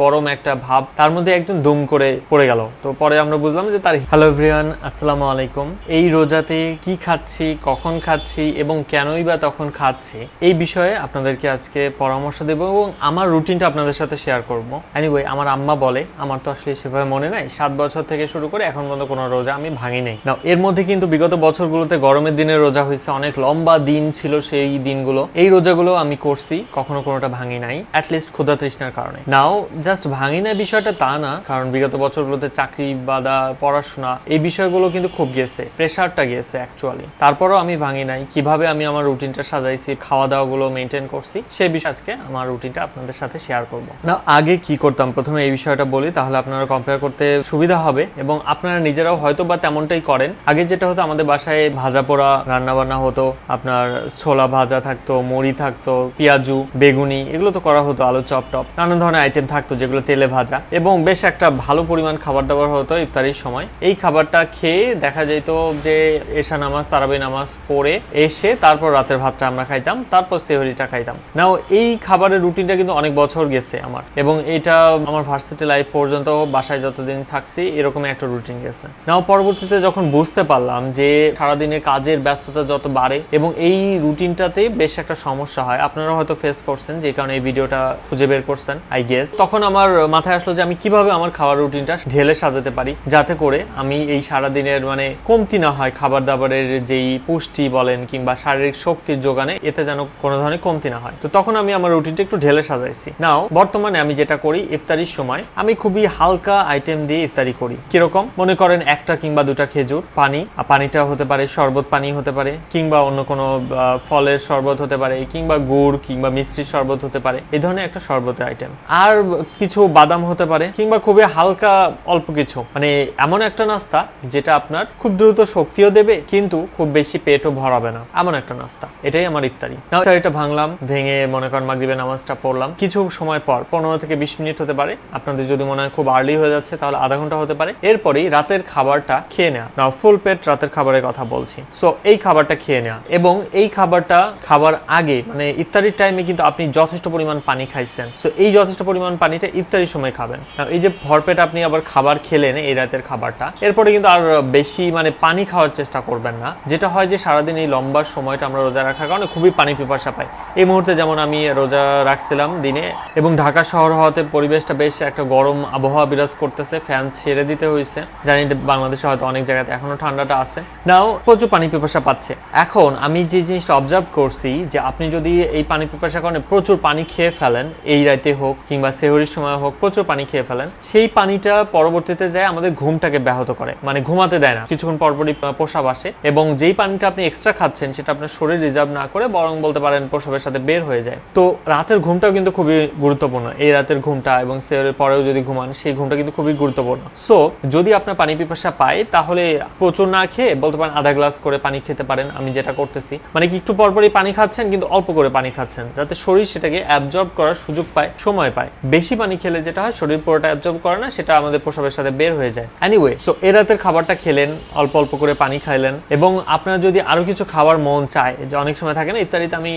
গরম একটা ভাব, তার মধ্যে একদম দুম করে পড়ে গেল। তো পরে আমরা বুঝলাম যে তার হ্যালো এভরিওয়ান আসসালামু আলাইকুম। এই রোজাতে কি খাচ্ছি, কখন খাচ্ছি এবং কেনই বা তখন খাচ্ছি, এই বিষয়ে আপনাদেরকে আজকে পরামর্শ দেব এবং আমার রুটিনটা আপনাদের সাথে শেয়ার করব। এনিওয়ে আমার আম্মা বলে, আমার তো আসলে সেভাবে মনে নাই। সাত বছর থেকে শুরু করে এখন পর্যন্ত কোনো রোজা আমি ভাঙি নাই। না এর মধ্যে কিন্তু বিগত বছরগুলোতে গরমের দিনে রোজা হয়েছে, অনেক লম্বা দিন ছিল সেই দিনগুলো। এই রোজাগুলো আমি করছি, কখনো কোনোটা ভাঙি নাই অ্যাটলিস্ট ক্ষুধা তৃষ্ণার কারণে। নাও জাস্ট ভাঙি না বিষয়টা তা না, কারণ বিগত বছরগুলোতে চাকরি বাদা, পড়াশোনা, এই বিষয়গুলো কিন্তু খুব গেছে, প্রেশারটা গেছে অ্যাকচুয়ালি তারপরও আমি ভাঙি নাই। কীভাবে আমি আমার রুটিনটা সাজাইছি খাওয়া দাওয়াগুলো মেনটেন করছি সেই বিষয়ে আজকে আমার রুটিনটা আপনাদের সাথে শেয়ার করব। না, আগে কি করতাম? প্রথমে এই বিষয়টা বলি, তাহলে আপনারা কম্পেয়ার করতে সুবিধা হবে, এবং আপনারা নিজেরাও হয়তো বা তেমনটাই করেন। আগে যেটা হতো, আমাদের বাসায় ভাজা পোড়া রান্না বান্না হতো, আপনার ছোলা ভাজা থাকতো, মুড়ি থাকতো, পেঁয়াজু, বেগুনি, এগুলো তো করা হতো, আলু চপ টপ নানান ধরনের আইটেম থাকতো। যেগুলো তেলে ভাজা। এবং বেশ একটা ভালো পরিমাণ খাবার দাবার হতো ইফতারির সময়। এই খাবারটা খেয়ে দেখা যেত যে এশা নামাজ, তারাবি নামাজ পড়ে এসে তারপর রাতের ভাতটা আমরা খাইতাম, তারপর সেহরিটা খাইতাম। নাও, এই খাবারের রুটিনটা কিন্তু অনেক বছর গেছে আমার। এবং এটা আমার ভার্সিটি লাইফ পর্যন্ত বাসায় যতদিন থাকছি এরকম একটা রুটিন গেছে। নাও, পরবর্তীতে যখন বুঝতে পারলাম যে সারাদিনে কাজের ব্যস্ততা যত বাড়ে এবং এই রুটিনটাতে বেশ একটা সমস্যা হয়, আপনারা হয়তো ফেস করছেন যে কারণে এই ভিডিওটা খুঁজে বের করছেন আই গেস তখন আমার মাথায় আসলো যে আমি কীভাবে আমার খাবার রুটিনটা ঢেলে সাজাতে পারি, যাতে করে আমি এই সারাদিনের মানে কমতি না হয় খাবার দাবারের যেই পুষ্টি বলেন কিংবা শারীরিক শক্তির যোগানে এতে যেন কোনো ধরনের কমতি না হয়। তো তখন আমি আমার রুটিনটা একটু ঢেলে সাজাইছি। নাও, বর্তমানে আমি যেটা করি, ইফতারির সময় আমি খুবই হালকা আইটেম দিয়ে ইফতারি করি। কীরকম? মনে করেন একটা কিংবা দুটা খেজুর, পানি পানিটা হতে পারে শরবত পানি হতে পারে, কিংবা অন্য কোনো ফলের শরবত হতে পারে, কিংবা গুড়, কিংবা মিষ্টির শরবত হতে পারে এই ধরনের একটা শরবতের আইটেম আর কিছু বাদাম হতে পারে, কিংবা খুবই হালকা অল্প কিছু। মানে এমন একটা নাস্তা যেটা আপনার খুব দ্রুত শক্তিও দেবে, কিন্তু খুব বেশি পেটও ভরাবে না। এমন একটা নাস্তা। এটাই আমার ইফতারি। এটা ভাঙলাম, ভেঙে মনে করেন মাগরিবের নামাজটা পড়লাম। কিছু সময় পর, পনেরো থেকে বিশ মিনিট হতে পারে। আপনাদের যদি মনে হয় খুব আর্লি হয়ে যাচ্ছে, তাহলে আধা ঘণ্টা হতে পারে। এরপরেই রাতের খাবারটা খেয়ে নেওয়া। না ফুল পেট রাতের খাবারের কথা বলছি। সো এই খাবারটা খেয়ে নেওয়া। এবং এই খাবারটা খাবার আগে মানে ইফতারির টাইমে কিন্তু আপনি যথেষ্ট পরিমাণ পানি খাইছেন। সো এই যথেষ্ট পরিমাণ পানিটা ইফতারির সময় খাবেন। এই যে ভরপেট আপনি আবার খাবার খেলেন এই রাতের খাবারটা, এরপরে কিন্তু আর বেশি মানে পানি খাওয়ার চেষ্টা করবেন না। যেটা হয় যে সারাদিন এই লম্বা সময়টা আমরা রোজা রাখার কারণে খুবই পানি পিপাসা পাই। এই মুহূর্তে যেমন আমি রোজা রাখছিলাম দিনে এবং ঢাকা শহর হওয়াতে পরিবেশটা বেশ একটা গরম আবহাওয়া বিরাজ করতেছে, ফ্যান ছেড়ে দিতে হয়েছে জানি বাংলাদেশে হয়তো অনেক জায়গাতে এখনও ঠান্ডাটা আছে। নাও প্রচুর পানি পিপাসা পাচ্ছে। এখন আমি যে জিনিসটা অবজার্ভ করছি যে আপনি যদি এই পানি পিপাসার কারণে প্রচুর পানি খেয়ে ফেলেন, এই রাইতে হোক কিংবা সেহরির সময় হোক, প্রচুর পানি খেয়ে ফেলেন। সেই পানিটা পরবর্তীতে যায় আমাদের ঘুমটাকে ব্যাহত করে। মানে ঘুমাতে দেয় না। কিছুক্ষণ পরপরই প্রসাব আসে এবং যেই পানিটা আপনি এক্সট্রা খাচ্ছেন, সেটা আপনার শরীর রিজার্ভ না করে বরং বলতে পারেন প্রসাবের সাথে বের হয়ে যায়। তো রাতের ঘুমটাও কিন্তু খুবই গুরুত্বপূর্ণ। এই রাতের ঘুমটা এবং সেহরের পরেও যদি ঘুমান, সেই ঘুমটা কিন্তু খুবই গুরুত্বপূর্ণ। সো যদি আপনার পানি পিপাসা পায়, তাহলে প্রচুর না খেয়ে বলতে পারেন আধা গ্লাস করে পানি খেতে পারেন, আমি যেটা করতেছি। মানে কি, একটু পরপরই পানি খাচ্ছেন, কিন্তু অল্প করে পানি খাচ্ছেন, যাতে শরীর সেটাকে অ্যাবজর্ব করার সুযোগ পায়, সময় পায়। বেশি পানি খেলে যেটা হয়, শরীর পুরোটা অ্যাবজর্ব করে না, সেটা আমাদের প্রসাবের সাথে বের হয়ে যায়। এনিওয়ে সো এ রাতের খাবারটা খেলেন, অল্প অল্প করে পানি খাইলেন এবং আপনার যদি আরও কিছু খাবার মন চায়, যে অনেক সময় থাকে না ইত্যাদিতে আমি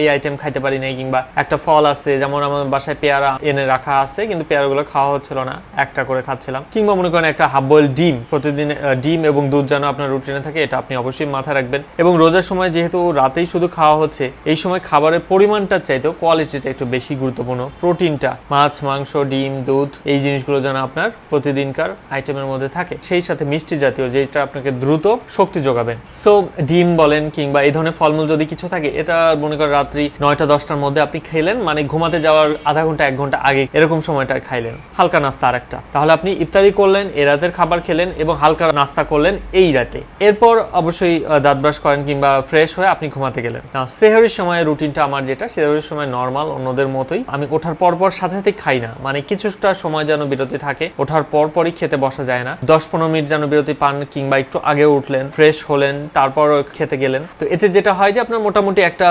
এই আইটেম খাইতে পারি নাই কিংবা একটা ফল আছে, যেমন আমার বাসায় পেয়ারা এনে রাখা আছে, কিন্তু পেয়ারাগুলো খাওয়া হচ্ছিল না, একটা করে খাচ্ছিলাম। কিংবা মনে করেন একটা হাফ বয়েল ডিম, প্রতিদিন ডিম এবং দুধ যেন আপনার রুটিনে থাকে, এটা আপনি অবশ্যই মাথায় রাখবেন। এবং রোজার সময় যেহেতু রাতেই শুধু খাওয়া হচ্ছে, এই সময় খাবারের পরিমাণটা চাইতেও কোয়ালিটিটা একটু বেশি গুরুত্বপূর্ণ প্রোটিনটা মাছ মাংস, ডিম, দুধ, এই জিনিসগুলো যেন আপনার প্রতিদিনকার আইটেমের মধ্যে থাকে। সেই সাথে মিষ্টি জাতীয় যেটা আপনাকে দ্রুত শক্তি যোগাবেন। সো ডিম বলেন কিংবা এই ধরনের ফলমূল যদি কিছু থাকে, এটা মনে করেন রাত্রি নয়টা, দশটার মধ্যে আপনি খেলেন মানে ঘুমাতে যাওয়ার আধা ঘণ্টা, এক ঘণ্টা আগে এরকম সময়টা খাইলেন। হালকা নাস্তা আরেকটা। তাহলে আপনি ইফতারি করলেন, এ রাতের খাবার খেলেন এবং হালকা নাস্তা করলেন এই রাতে। এরপর অবশ্যই দাঁত ব্রাশ করেন কিংবা ফ্রেশ হয়ে আপনি ঘুমাতে গেলেন। সেহরির সময় রুটিনটা আমার যেটা, সেহরির সময় নর্মাল অন্যদের মতোই। আমি ওঠার পর পর সাথে সাথে খাই না। মানে কিছুটা সময় যেন বিরতি থাকে, ওঠার পর পরই খেতে বসা যায় না। দশ পনেরো মিনিট যেন বিরতি পান কিংবা একটু আগে উঠলেন, ফ্রেশ হলেন তারপর খেতে গেলেন। তো এতে যেটা হয় যে, আপনার মোটামুটি একটা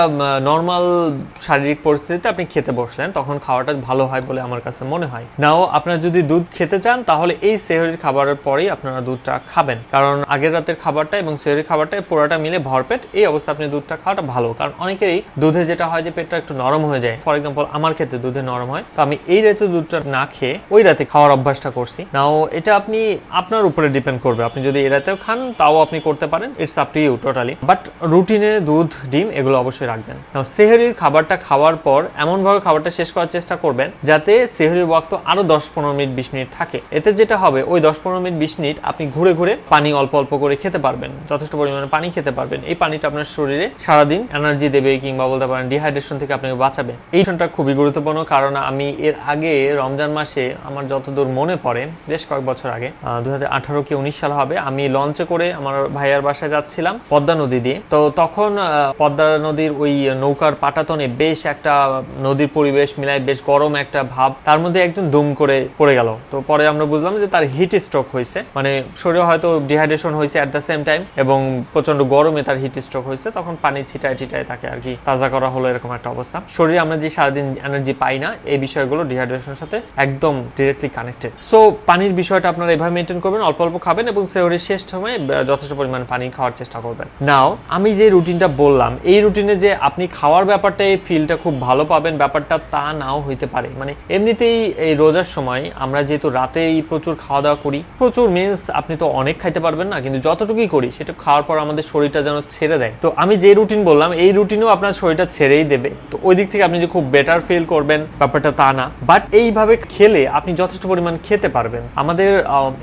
নর্মাল শারীরিক পরিস্থিতিতে আপনি খেতে বসলেন, তখন খাওয়াটা ভালো হয় বলে আমার কাছে মনে হয়। নাও, আপনার যদি দুধ খেতে চান, তাহলে এই সেহরির খাবারের পরেই আপনারা দুধটা খাবেন। কারণ আগের রাতের খাবারটা এবং সেহরির খাবারটা পুরোটা মিলে ভরপেট এই অবস্থা আপনি দুধটা খাওয়াটা ভালো। কারণ অনেকেরই দুধে যেটা হয় যে, পেটটা একটু নরম হয়ে যায়। ফর এক্সাম্পল, আমার ক্ষেত্রে দুধে নরম হয়। তো আমি এই রাতে দুধটা না খেয়ে ওই রাতে খাওয়ার অভ্যাসটা করছি। নাও এটা আপনি আপনার উপরে ডিপেন্ড করবে। আপনি যদি এই রাতেও খান, তাও আপনি করতে পারেন। It's up to you totally but রুটিনে দুধ, ডিম, এগুলো অবশ্যই রাখবেন। নাও সেহরির খাবারটা খাওয়ার পর এমনভাবে খাবারটা শেষ করার চেষ্টা করবেন যাতে সেহরির ওয়াক্ত আরও দশ পনেরো মিনিট, বিশ মিনিট থাকে। এতে যেটা হবে, ওই দশ পনেরো মিনিট, বিশ মিনিট আপনি ঘুরে ঘুরে পানি অল্প অল্প করে খেতে পারবেন। যথেষ্ট পরিমাণে পানি খেতে পারবেন। এই পানিটা আপনার শরীরে সারাদিন এনার্জি দেবে কিংবা বলতে পারেন ডিহাইড্রেশন থেকে আপনাকে বাঁচাবে। এই খুবই গুরুত্বপূর্ণ, কারণ আমি এর আগে রমজান মাসে আমার যতদূর মনে পড়ে, বেশ কয়েক বছর আগে দু হাজার আঠারো কি উনিশ সাল হবে, আমি লঞ্চে করে আমার ভাইয়ার বাসায় যাচ্ছিলাম পদ্মা নদী দিয়ে। তো তখন পদ্মা নদীর ওই নৌকার পাটাতনে বেশ একটা নদীর পরিবেশ মিলায় বেশ গরম একটা ভাব, তার মধ্যে একদম দুম করে পড়ে গেল। তো পরে আমরা বুঝলাম যে তার হিট স্ট্রোক হয়েছে মানে শরীরে হয়তো ডিহাইড্রেশন হয়েছে অ্যাট দ্য সেম টাইম এবং প্রচণ্ড গরমে তার হিট স্ট্রোক হয়েছে, তখন পানি ছিটায় ছিটায় তাকে আর কি তাজা করা হলো এরকম একটা অবস্থা। শরীরে আমরা যে সারাদিন এনার্জি পাই না, এই বিষয়গুলো ডিহাইড্রেশনের সাথে একদম ডিরেক্টলি কানেক্টেড সো পানির বিষয়টা আপনারা এভাবে মেনটেন করবেন, অল্প অল্প খাবেন এবং সেহরির শেষ সময় যথেষ্ট পরিমাণ পানি খাওয়ার চেষ্টা করবেন। নাও আমি যে রুটিনটা বললাম, এই রুটিনে যে আপনি খাওয়ার ব্যাপারটা, এই ফিলটা খুব ভালো পাবেন, ব্যাপারটা তা নাও হইতে পারে। মানে এমনিতেই এই রোজার সময় আমরা যেহেতু রাতেই প্রচুর খাওয়া দাওয়া করি, প্রচুর মিন্স আপনি তো অনেক খাইতে পারবেন না, কিন্তু যতটুকুই করি, সেটা খাওয়ার পর আমাদের শরীরটা যেন ছেড়ে দেয়। তো আমি যে রুটিন বললাম, এই রুটিনেও আপনার শরীরটা ছেড়েই দেবে। তো ওই দিক থেকে আপনি যে খুব বেটার ফিল করবেন, ব্যাপারটা তা না। বাট এইভাবে খেলে আপনি যথেষ্ট পরিমাণ খেতে পারবেন। আমাদের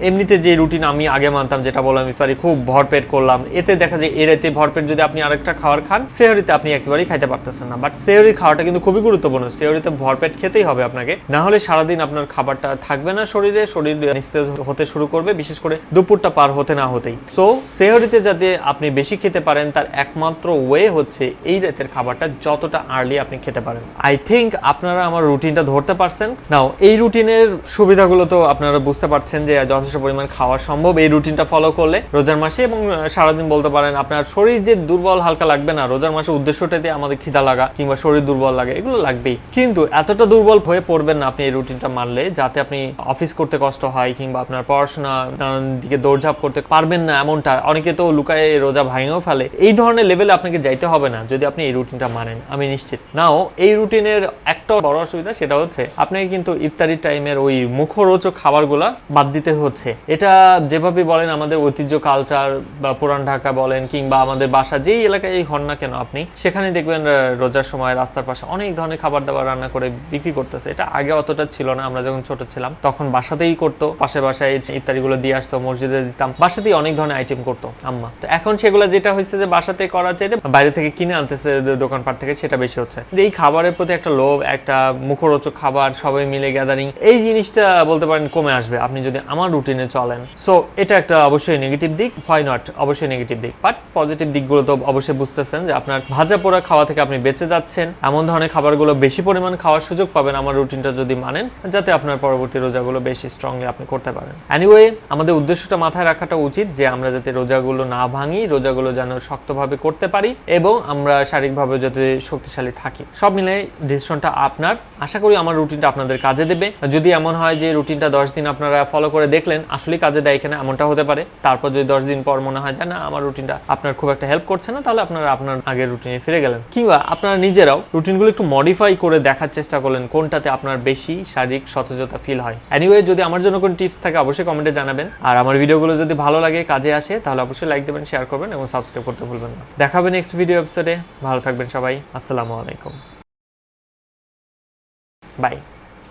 এমনিতে যে রুটিন আমি আগে মানতাম, যেটা বললাম ইফতারি খুব ভরপেট করলাম, এতে দেখা যায় এর এতে ভরপেট যদি আপনি আরেকটা খাবার খান, সেহরিতে আপনি একেবারেই খাইতে পারতেছেন না। বাট সেহরি খাওয়াটা কিন্তু খুবই গুরুত্বপূর্ণ। সেহরিতে ভরপেট খেতেই হবে আপনাকে। না হলে সারাদিন আপনার খাবারটা থাকবে না শরীরে, শরীর নিস্তেজ হতে শুরু করবে, বিশেষ করে দুপুরটা পার হতে না হতেই। সো সেহরিতে যাতে আপনি বেশি খেতে পারেন, তার একমাত্র ওয়ে হচ্ছে এই রাতের খাবারটা যতটা আর্লি আপনি খেতে পারেন। আই থিঙ্ক আপনারা আমার রুটিনটা ধরতে পারছেন। নাও এই রুটিনের সুবিধাগুলো তো আপনারা বুঝতে পারছেন যে যথেষ্ট পরিমাণ খাওয়া সম্ভব। এই রুটিনটা ফলো করলে রোজার মাসে এবং সারাদিন বলতে পারেন আপনার শরীর যে দুর্বল হালকা লাগবে না, রোজার মাসে উদ্দেশ্যটাতে আমাদের খিদা লাগা কিংবা শরীর দুর্বল লাগে, এগুলো লাগবেই। কিন্তু এতটা দুর্বল হয়ে পড়বেন না আপনি এই রুটিনটা মানলে, যাতে আপনি অফিস করতে কষ্ট হয় কিংবা আপনার পড়াশোনা, নানান দিকে দৌড়ঝাঁপ করতে পারবেন না এমনটা। অনেকে তো লুকায় রোজা ভাঙেও ফেলে। এই ধরনের লেভেলে আপনাকে যাইতে হবে না, যদি আপনি এই রুটিনটা মানেন। আমি নিশ্চিত। নাও এই রুটিনের একটা বড় অসুবিধা সেটা হচ্ছে আপনাকে কিন্তু ইফতারি টাইমের ওই মুখরোচক খাবারগুলা বাদ দিতে হচ্ছে। এটা যেভাবে বলেন আমাদের ঐতিহ্য কালচার বা পুরান ঢাকা বলেন কিংবা আমাদের বাসা যেই এলাকায় এই হন না কেন আপনি, সেখানে দেখবেন রোজার সময় রাস্তার পাশে অনেক ধরনের খাবার দাবার রান্না করে বিক্রি করতেছে। এটা আগে অতটা ছিল না, আমরা যখন ছোট ছিলাম, তখন বাসাতেই করতো। পাশে বাসায় ইফতারিগুলো দিয়ে আসতো, মসজিদে দিতাম। বাসাতেই অনেক ধরনের আইটেম করতো আম্মা। তো এখন সেগুলো যেটা হয়েছে যে বাসাতে করার চাইতে বাইরে থেকে কিনে আনতেছে দোকানপাট থেকে, সেটা বেশি হচ্ছে। এই খাবারের প্রতি একটা লোভ, একটা মুখরোচক খাবার সবাই মিলে গ্যাদারিং এই জিনিসটা বলতে পারেন কমে আসবে, আপনি যদি আমার রুটিনে চলেন। সো এটা একটা অবশ্যই নেগেটিভ দিক হয় নট অবশ্যই নেগেটিভ দিক। বাট পজিটিভ দিকগুলো তো অবশ্যই বুঝতেছেন যে আপনার ভাজা পোড়া খাওয়া থেকে আপনি বেঁচে যাচ্ছেন, এমন ধরনের খাবারগুলো বেশি পরিমাণ খাওয়ার সুযোগ পাবেন আমার রুটিনটা যদি মানেন, যাতে আপনার পরবর্তী রোজাগুলো বেশি স্ট্রংলি আপনি করতে পারেন। অ্যানিওয়ে আমাদের উদ্দেশ্যটা মাথায় রাখাটা উচিত যে আমরা যাতে রোজাগুলো না ভাঙি, রোজাগুলো যেন শক্তভাবে করতে পারি এবং আমরা শারীরিকভাবে যাতে শক্তিশালী থাকি। সব মিলে ডিসিশনটা আপনার। আশা করি আমার রুটিনটা আপনাদের কাজে দেবে। যদি এমন হয় যে রুটিনটা দশ দিন আপনারা ফলো করে দেখলেন আসলে কাজে দেয় কিনা এমনটা হতে পারে। তারপর যদি দশ দিন পর মনে হয় যে না, আমার রুটিনটা আপনার খুব একটা হেল্প করছে না, তাহলে আপনারা আপনার আগের রুটিনে ফিরে গেলেন। কিংবা আপনারা নিজেরাও রুটিনগুলো একটু মডিফাই করে দেখার চেষ্টা করলেন কোনটাতে আপনার বেশি শারীরিক সতেজতা ফিল হয়। এনিওয়ে যদি আমার জন্য কোনো টিপস থাকে, অবশ্যই কমেন্টে জানাবেন। আর আমার ভিডিওগুলো যদি ভালো লাগে, কাজে আসে, তাহলে অবশ্যই লাইক দেবেন শেয়ার করবেন এবং সাবস্ক্রাইব করতে ভুলবেন না। দেখা হবে নেক্সট ভিডিও এপিসোডে ভালো থাকবেন সবাই। আসসালামু আলাইকুম। Bye.